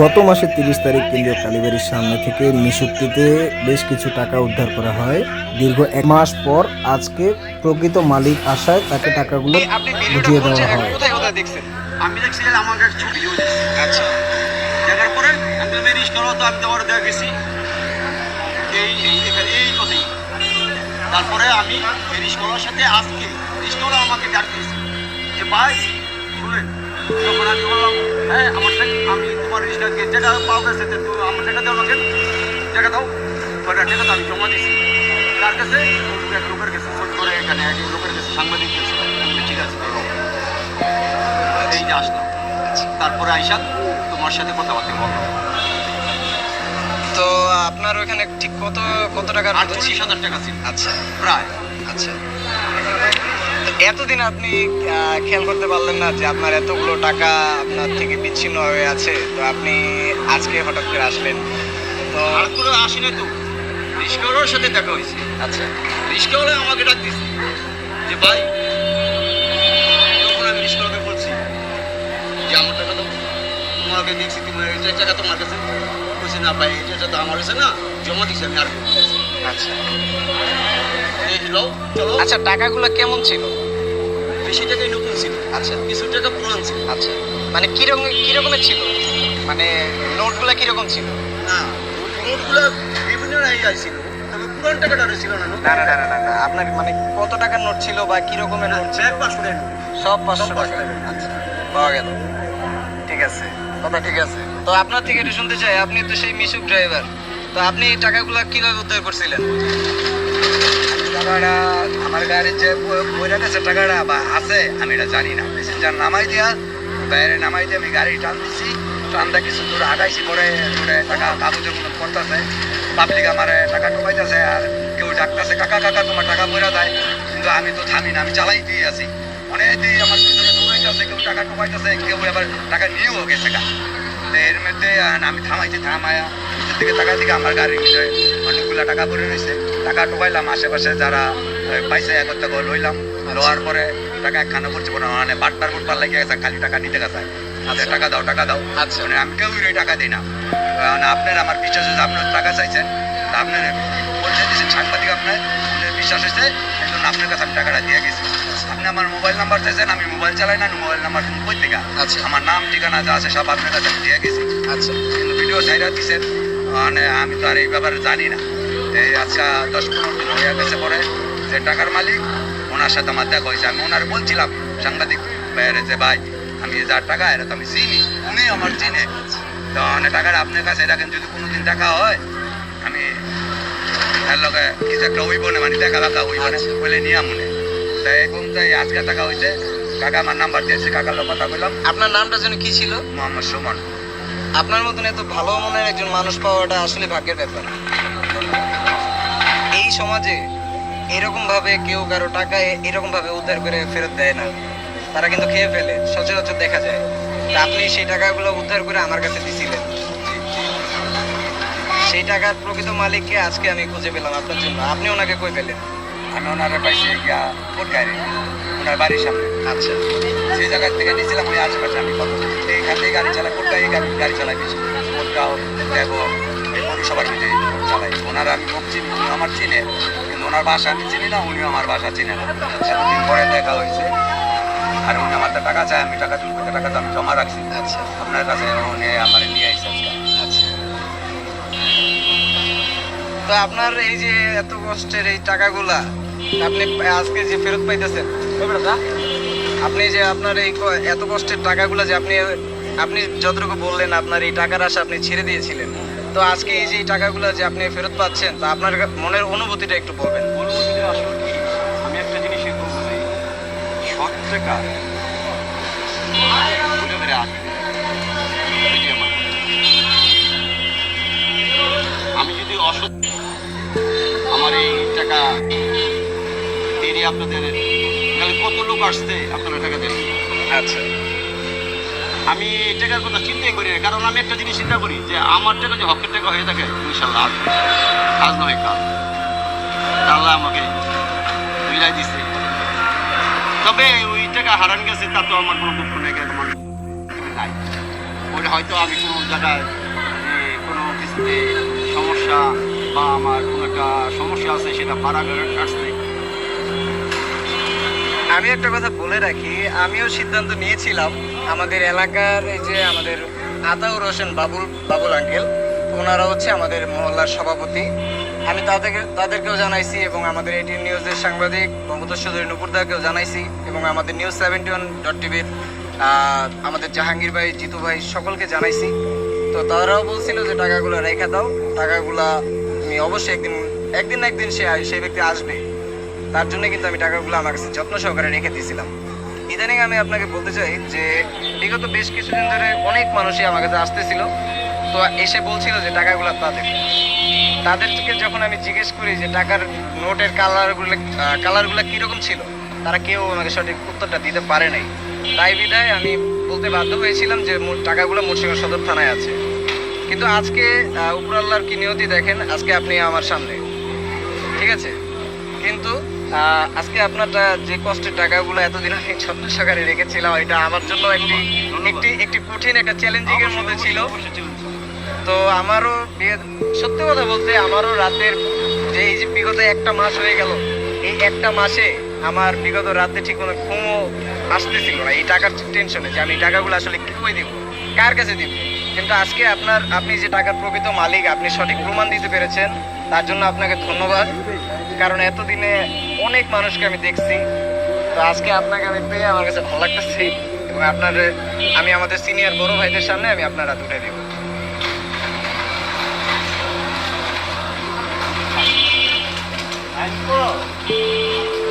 গত মাসের তিরিশ তারিখ কেন্দ্রীয় কালীবাড়ির সামনে থেকে নিশুক্তিতে বেশ কিছু টাকা উদ্ধার করা হয়। দীর্ঘ এক মাস পর আজকে প্রকৃত মালিক আসায় তাকে টাকাগুলো আপনি বুঝিয়ে দেওয়া হয়। কোথায় কোথায় দেখছেন? আমি আচ্ছা দেখার পরে আমি তো রিস্ক করো তো আমি তোমার দেখা গেছি। এই এই কথাই তারপরে আমি রিস্ক করার সাথে আজকে আমাকে ডাক দিয়েছে যে ভাই শুনেন তখন আমি বললাম হ্যাঁ আমার আমি তোমার রিস্কটাকে টাকা পাও গেছে তো তুমি আমার টাকা দাও আমাকে টাকা দাও পরে টাকা তো আমি জমা দিয়েছি তার কাছে এক লোকের কাছে ফোন করে এখানে এক লোকের কাছে সাংবাদিক কাছে ঠিক আছে এই যে আসলাম তারপরে আইসা তোমার সাথে কথাবার্তা বললাম তো আপনার ওখানে ঠিক কত কত টাকার মতো আটচল্লিশ হাজার টাকা ছিল। আচ্ছা। প্রায় আচ্ছা। এতদিন আপনি খেয়াল করতে পারলেন না যে আপনার এতগুলো টাকা আপনার থেকে বিচ্ছিন্ন হয়ে আছে? তো আপনি আজকে হঠাৎ করে আসলেন। তো আর কোনো আসি নাই তো। রিস্কাওয়ালার সাথে দেখা হয়েছে। আচ্ছা। রিস্কাওয়ালা আমাকে ডাক দিছে যে ভাই তখন আমি রিস্কাওয়ালাকে বলছি যে আমার টাকা দাও তোমাকে দেখছি তুমি এই টাকা তোমার কাছে। বলছি না ভাই এই টাকা তো আমার কাছে না জমা দিছি আমি আর আচ্ছা। আচ্ছা টাকাগুলো কেমন ছিল? বেশি টাকাই নতুন ছিল। আচ্ছা। কিছু টাকা পুরান ছিল। আচ্ছা। মানে কীরকম কিরকমের ছিল? মানে নোটগুলো কীরকম ছিল? না নোটগুলো বিভিন্ন জায়গায় ছিল তবে পুরান টাকাটা ছিল না না না না না না, না আপনার মানে কত টাকার নোট ছিল বা কি রকমের নোট ছিল? পাঁচশো টাকা সব পাঁচশো সব টাকা আচ্ছা। পাওয়া গেল। ঠিক আছে। কথা ঠিক আছে। তো আপনার থেকে একটু শুনতে চাই আপনি তো সেই মিশুক ড্রাইভার তো আপনি টাকাগুলো কীভাবে উদ্ধার করছিলেন? আমার গাড়ির যে গেছে টাকাটা আছে, আমি এটা জানি না। প্যাসেঞ্জার নামাই দিয়া নামাই দিয়ে আমি গাড়ি টান দিছি। টানটা কিছু দূর আগাইছি, পরে টাকা কাগজের মতো পাবলিক আমার টাকা ঢুকাইতেছে আর কেউ ডাকতেছে, কাকা কাকা, তোমার টাকা বইরা দেয় কিন্তু আমি তো থামি না, আমি চালাই দিয়ে আছি। অনেক দিয়ে আমার পিছনে দৌড়াইতেছে, কেউ টাকা ঢুকাইতেছে কেউ আবার টাকা নিয়েও গেছে গা। এর মধ্যে আমি থামাইছি, থামায়া দিকে টাকা দিকে আমার গাড়ির ভিতরে অনেকগুলো টাকা পড়ে রয়েছে। টাকা ঢুকাইলাম আশেপাশে যারা পাইছে একত্র করে লইলাম। লওয়ার পরে টাকা একখানা করছে মনে হয় মানে বাটবার বুটবার লাগিয়ে গেছে খালি টাকা নিতে গেছে। আচ্ছা। টাকা দাও টাকা দাও। আচ্ছা। মানে আমি কেউ টাকা দিই না। কারণ আপনার আমার বিশ্বাস হয়েছে আপনার টাকা চাইছেন। তা আপনার পরিচয় দিয়েছেন সাংবাদিক আপনার বিশ্বাস হয়েছে এই জন্য আপনার কাছে আমি টাকাটা দিয়ে গেছি। আপনি আমার মোবাইল নাম্বার চাইছেন আমি মোবাইল চালাই না মোবাইল নাম্বার কই থেকে? আচ্ছা। আমার নাম ঠিকানা যা আছে সব আপনার কাছে আমি দিয়ে গেছি। আচ্ছা। কিন্তু ভিডিও সাইডা দিচ্ছেন মানে আমি তো আর এই ব্যাপারে জানি না। এই আচ্ছা দশ পনেরো দিন হয়ে গেছে পরে যে টাকার মালিক ওনার সাথে আমার দেখা হয়েছে। আমি ওনার বলছিলাম সাংবাদিক ভাইয়ের যে ভাই আমি যার টাকা এরা তো আমি চিনি উনি আমার চিনে। তো মানে টাকার আপনার কাছে এটা কিন্তু যদি কোনোদিন দেখা হয় আমি এর লগে কিছু একটা হইব না মানে দেখা দেখা হইব না বলে নিয়ে তাই এখন তাই আজকে টাকা হয়েছে। কাকা আমার নাম্বার দিয়েছে কাকার লোক কথা বললাম। আপনার নামটা যেন কি ছিল? মোহাম্মদ সুমন। আপনার মতন এত ভালো মনের একজন মানুষ পাওয়াটা আসলে ভাগ্যের ব্যাপার। এই সমাজে এরকম ভাবে কেউ কারও টাকা এরকম ভাবে উদ্ধার করে ফেরত দেয় না। তারা কিন্তু খেয়ে ফেলে, সচরাচর দেখা যায়। আপনি সেই টাকাগুলো উদ্ধার করে আমার কাছে দিছিলেন। সেই টাকার প্রকৃত মালিককে আজকে আমি খুঁজে পেলাম আপনার জন্য। আপনি ওনাকে কই পেলেন? আমি ওনারা পাইছি গিয়া কোটকারে ওনার বাড়ির সামনে। আচ্ছা। যে জায়গা থেকে নিয়েছিলাম ওই আশেপাশে আমি কত এইখান থেকে গাড়ি চালাই কোটকা এই গাড়ি গাড়ি চালাই বেশি? কোটকাও দেখো এই পৌরসভার ভিতরে চালাই ওনারা আমি খুব চিনি উনি আমার চিনে কিন্তু ওনার বাসা আমি চিনি না উনিও আমার বাসা চিনে না। এতদিন পরে দেখা হয়েছে। আর উনি আমার টাকা চায় আমি টাকা কোটি টাকা তো আমি জমা রাখছি। আচ্ছা। আপনার কাছে উনি আমার নিয়ে আইসে আচ্ছা। তো আপনার এই যে এত কষ্টের এই টাকাগুলা আপনি, আজকে যে ফেরত পাইতেছেন আপনি যে আপনার এই এত কষ্টের টাকাগুলা যে আপনি আপনি যতটুকু বললেন আপনার এই টাকার আশা আপনি ছেড়ে দিয়েছিলেন। তো আজকে এই যে টাকাগুলো যে আপনি ফেরত পাচ্ছেন, তা আপনার মনের অনুভূতিটা একটু বলবেন। আসলে আমি একটা জিনিস সৎ টাকা আপনাদের তাহলে কত লোক আসছে? আপনারা টাকা দেবেন আচ্ছা। আমি টাকার কথা চিন্তাই করি না কারণ আমি একটা জিনিস চিন্তা করি যে আমার টাকা যে হকের টাকা হয়ে থাকে ইনশাল্লাহ। কাজ নয় কাজ আল্লাহ আমাকে মিলাই দিছে। তবে ওই টাকা হারান গেছে তা তো আমার কোনো দুঃখ নেই আমার নাই। ওটা হয়তো আমি কোনো জায়গায় কোনো কিছুতে সমস্যা বা আমার কোনো একটা সমস্যা আছে সেটা পাড়া আসছে। আমি একটা কথা বলে রাখি, আমিও সিদ্ধান্ত নিয়েছিলাম আমাদের এলাকার এই যে আমাদের আতাউর হোসেন বাবুল বাবুল আঙ্কেল, ওনারা হচ্ছে আমাদের মহল্লার সভাপতি। আমি তাদেরকে, তাদেরকেও জানাইছি এবং আমাদের এটিএন নিউজের সাংবাদিক মমতাজ চৌধুরী নুপুরদাকেও জানাইছি এবং আমাদের নিউজ সেভেন্টি ওয়ান ডট টিভির আমাদের জাহাঙ্গীর ভাই, জিতু ভাই সকলকে জানাইছি। তো তারাও বলছিল যে টাকাগুলো রেখে দাও, টাকাগুলা আমি অবশ্যই একদিন একদিন না একদিন সে সেই ব্যক্তি আসবে। তার জন্য কিন্তু আমি টাকাগুলো আমার কাছে যত্ন সহকারে রেখে দিয়েছিলাম। ইদানিং আমি আপনাকে বলতে চাই যে, বিগত বেশ কিছুদিন ধরে অনেক মানুষই আমার কাছে আসতেছিল। তো এসে বলছিল যে, টাকাগুলো তাদের। তাদেরকে যখন আমি জিজ্ঞেস করি যে, টাকার নোটের কালারগুলো কালারগুলো কীরকম ছিল? তারা কেউ আমাকে সঠিক উত্তরটা দিতে পারে নাই। তাই বিধায় আমি বলতে বাধ্য হয়েছিলাম যে টাকাগুলো মুর্শিদাবাদ সদর থানায় আছে। কিন্তু আজকে উপরাল্লার কি নিয়তি দেখেন, আজকে আপনি আমার সামনে। ঠিক আছে? কিন্তু আজকে আপনার টা- যে কষ্টের টাকাগুলো এতদিন আমি ছত্র সহকারে রেখেছিলাম, এটা আমার জন্য একটি একটি একটি কঠিন একটা চ্যালেঞ্জিং এর মধ্যে ছিল। তো আমারও সত্যি কথা বলতে আমারও রাতের যে এই যে বিগত একটা মাস হয়ে গেল, এই একটা মাসে আমার বিগত রাতে ঠিক কোনো ঘুমও আসতেছিল না। এই টাকার টেনশনে যে আমি টাকাগুলো আসলে কি করে দিব? কার কাছে দিব? কিন্তু আজকে আপনার, আপনি যে টাকার প্রকৃত মালিক, আপনি সঠিক প্রমাণ দিতে পেরেছেন, তার জন্য আপনাকে ধন্যবাদ। কারণ এতদিনে অনেক মানুষকে আমি দেখছি, তো আজকে আপনাকে আমি পেয়ে আমার কাছে ভালো লাগতেছে এবং আপনার, আমি আমাদের সিনিয়র বড় ভাইদের সামনে আমি আপনারা দুটাই দিব।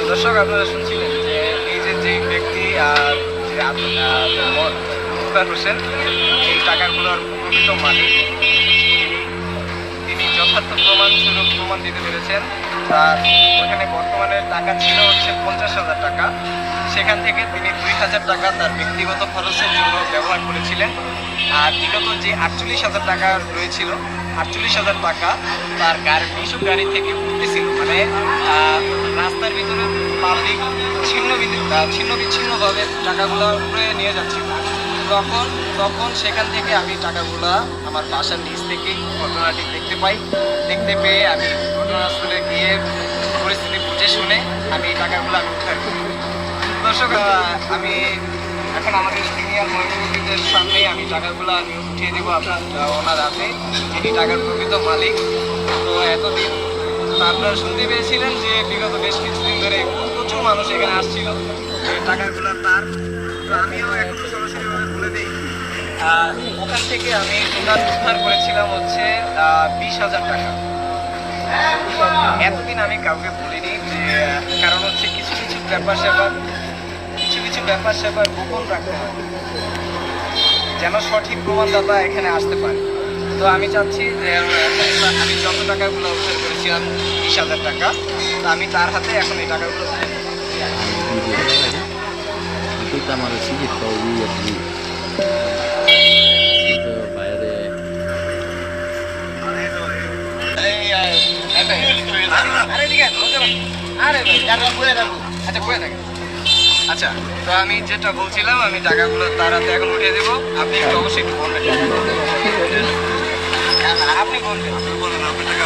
দর্শক, আপনারা শুনছিলেন যে এই যে যে ব্যক্তি আর যে মুক্তার হোসেন, এই টাকাগুলোর প্রকৃত মালিক। তিনি- যথার্থ প্রমাণ স্বরূপ প্রমাণ দিতে পেরেছেন। তার ওখানে বর্তমানে টাকা ছিল হচ্ছে পঞ্চাশ হাজার টাকা। সেখান থেকে তিনি দুই হাজার টাকা তার ব্যক্তিগত খরচের জন্য ব্যবহার করেছিলেন। আর বিগত যে আটচল্লিশ হাজার টাকা রয়েছিল, আটচল্লিশ হাজার টাকা তার গাড়ি মিশুক গাড়ি থেকে উঠতেছিল। মানে রাস্তার ভিতরে পাবলিক ছিন্ন ছিন্ন বিচ্ছিন্নভাবে টাকাগুলো উপরে নিয়ে যাচ্ছিল। তখন তখন সেখান থেকে আমি টাকাগুলা আমার বাসার নিচ থেকে ঘটনাটি দেখতে পাই। দেখতে পেয়ে আমি ঘটনাস্থলে গিয়ে পরিস্থিতি বুঝে শুনে আমি এই টাকাগুলো আমি উদ্ধার করি। দর্শক আমি এখন আমাদের সিনিয়র মহিলাদের সামনেই আমি টাকাগুলো আমি উঠিয়ে দেবো আপনার ওনার হাতে। যিনি টাকার প্রকৃত মালিক। তো এতদিন আপনারা শুনতে পেয়েছিলেন যে বিগত বেশ কিছুদিন ধরে প্রচুর মানুষ এখানে আসছিল। টাকাগুলো তার। তো আমিও এখন ওখান থেকে আমি টোটাল উদ্ধার করেছিলাম হচ্ছে বিশ হাজার টাকা। এতদিন আমি কাউকে বলিনি যে, কারণ হচ্ছে কিছু কিছু ব্যাপার স্যাপার কিছু কিছু ব্যাপার স্যাপার গোপন রাখতে হয়। যেন সঠিক প্রমাণদাতা এখানে আসতে পারে। তো আমি চাচ্ছি যে, আমি যত টাকাগুলো উদ্ধার করেছিলাম, বিশ হাজার টাকা, তো আমি তার হাতে এখন এই টাকাগুলো তুলে দেবো। আচ্ছা, তো আমি যেটা বলছিলাম আমি টাকাগুলো তার হাতে এখন উঠিয়ে দেবো। আপনি একটু অবশ্যই একটু বলবেন আপনি বলবেন আপনি বলবেন আপনার টাকা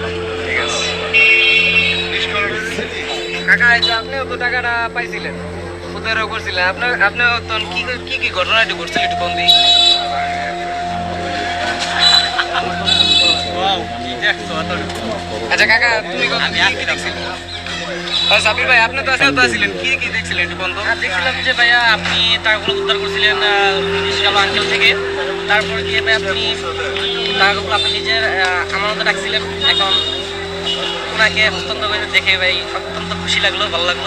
কাকা আপনিও তো টাকাটা পাইছিলেন উদ্ধারও করছিলেন। আপনার আপনি তখন কি কি কি ঘটনাটি ঘটছিল একটু কোন দিন? আচ্ছা কাকা তুমি কি সাবির ভাই আপনি তো আসলে কি কি দেখছিলেন একটু বন্ধ দেখছিলাম যে ভাইয়া আপনি টাকাগুলো উদ্ধার করছিলেন গেল আঙ্কেল থেকে। তারপরে গিয়ে ভাই আপনি টাকাগুলো আপনি নিজের আহ, আমানতে রাখছিলেন এখন ওনাকে হস্তান্তর করে দেখে ভাই অত্যন্ত খুশি লাগল ভালো লাগল।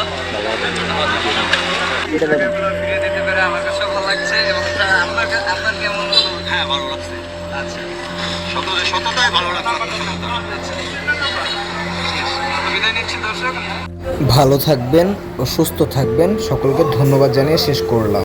দিতে পেরে আমার কাছে ভালো লাগছে এবং আপনার আপনার কেমন হ্যাঁ? ভালো লাগছে। আচ্ছা। শত ভালো লাগছে বিদায় নিচ্ছি দর্শক। ভালো থাকবেন ও সুস্থ থাকবেন। সকলকে ধন্যবাদ জানিয়ে শেষ করলাম।